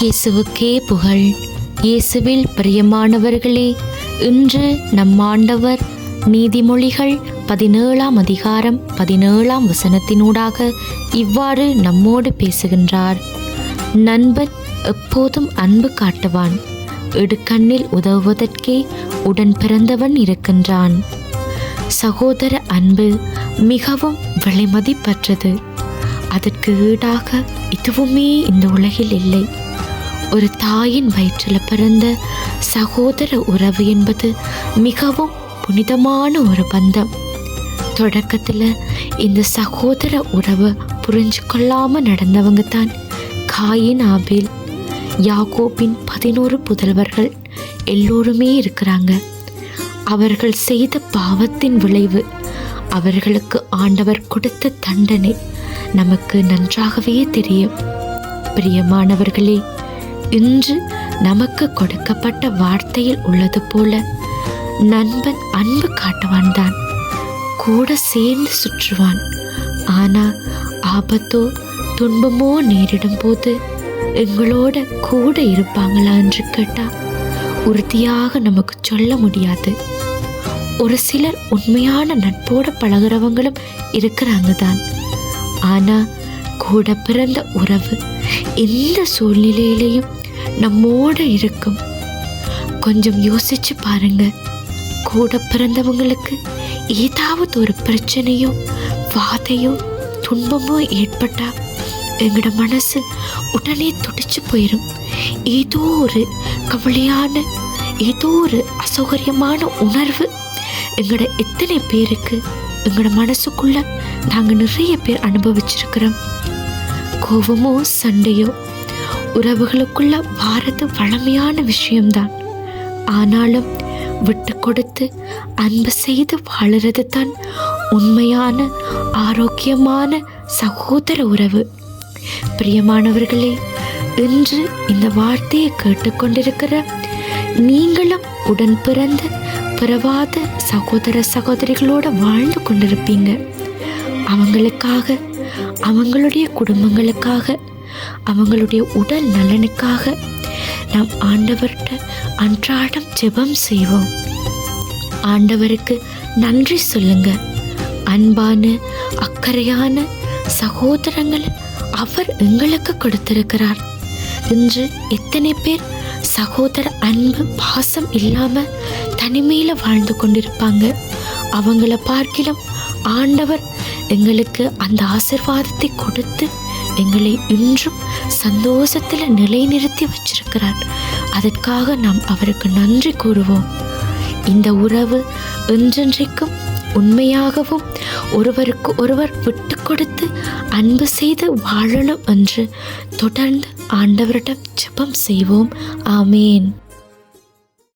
இயேசுவுக்கே புகழ். இயேசுவில் பிரியமானவர்களே இன்று நம் ஆண்டவர் நீதிமொழிகள் பதினேழாம் அதிகாரம் பதினேழாம் வசனத்தினூடாக இவ்வாறு நம்மோடு பேசுகின்றார். நண்பன் எப்போதும் அன்பு காட்டுவான். இடுக்கண்ணில் உதவுவதற்கே உடன் பிறந்தவன் இருக்கின்றான். சகோதர அன்பு மிகவும் விலைமதிப்பற்றது. அதற்கு ஈடாக இதுவுமே இந்த உலகில் இல்லை. ஒரு தாயின் வயிற்றில் பிறந்த சகோதர உறவு என்பது மிகவும் புனிதமான ஒரு பந்தம். தொடக்கத்தில் இந்த சகோதர உறவை புரிஞ்சு கொள்ளாமல் நடந்தவங்க தான் காயின் ஆபேல் யாகோபின் பதினோரு புதல்வர்கள் எல்லோருமே இருக்கிறாங்க. அவர்கள் செய்த பாவத்தின் விளைவு அவர்களுக்கு ஆண்டவர் கொடுத்த தண்டனை நமக்கு நன்றாகவே தெரியும். பிரியமானவர்களே இன்று நமக்கு கொடுக்கப்பட்ட வார்த்தையில் உள்ளது போல நண்பன் அன்பு காட்டுவான் தான். கூட சேர்ந்து சுற்றுவான். ஆனா ஆபத்தோ துன்பமோ நேரிடும் போது எங்களோட கூட இருப்பாங்களா என்று கேட்டா உறுதியாக நமக்கு சொல்ல முடியாது. ஒரு சிலர் உண்மையான நட்போட பழகுறவங்களும் இருக்கிறாங்க தான். ஆனா கூட பிறந்த உறவு எந்த சூழ்நிலையிலையும் நம்மோட இருக்கும். கொஞ்சம் யோசிச்சு பாருங்க. கூட பிறந்தவங்களுக்கு ஏதாவது ஒரு பிரச்சனையோ வாதையோ துன்பமோ ஏற்பட்டா எங்களோட மனசு உடனே துடிச்சு போயிடும் ஏதோ ஒரு கவலையான ஏதோ ஒரு அசௌகரியமான உணர்வு எங்களோட எத்தனை பேருக்கு எங்களோட மனசுக்குள்ள நாங்கள் நிறைய பேர் அனுபவிச்சிருக்கிறோம். கோபமோ சண்டையோ உறவுகளுக்குள்ள வாரது வளமையான விஷயம்தான். ஆனாலும் விட்டு கொடுத்து அன்பு செய்து வாழறது தான் உண்மையான ஆரோக்கியமான சகோதர உறவு. பிரியமானவர்களே இன்று இந்த வார்த்தையை கேட்டுக்கொண்டிருக்கிற நீங்களும் உடன் பிறந்த பிறவாத சகோதர சகோதரிகளோடு வாழ்ந்து கொண்டிருப்பீங்க. அவங்களுக்காக அவங்களுடைய குடும்பங்களுக்காக அவங்களுடைய உடல் நலனுக்காக நாம் ஆண்டவர்கிட்ட அன்றாடம் ஜெபம் செய்வோம். ஆண்டவருக்கு நன்றி சொல்லுங்க. அன்பான அக்கறையான சகோதரங்களை அவர் எங்களுக்கு கொடுத்திருக்கிறார். இன்று எத்தனை பேர் சகோதர அன்பு பாசம் இல்லாம தனிமையில வாழ்ந்து கொண்டிருப்பாங்க. அவங்கள பார்க்கிலும் ஆண்டவர் எங்களுக்கு அந்த ஆசிர்வாதத்தை கொடுத்து எங்களை இன்றும் சந்தோஷத்துல நிலைநிறுத்தி வச்சிருக்கிறார். அதற்காக நாம் அவருக்கு நன்றி கூறுவோம். இந்த உறவு என்றென்றைக்கும் உண்மையாகவும் ஒருவருக்கு ஒருவர் விட்டு கொடுத்து அன்பு செய்து வாழணும் என்று தொடர்ந்து ஆண்டவரிடம் ஜெபம் செய்வோம். ஆமேன்.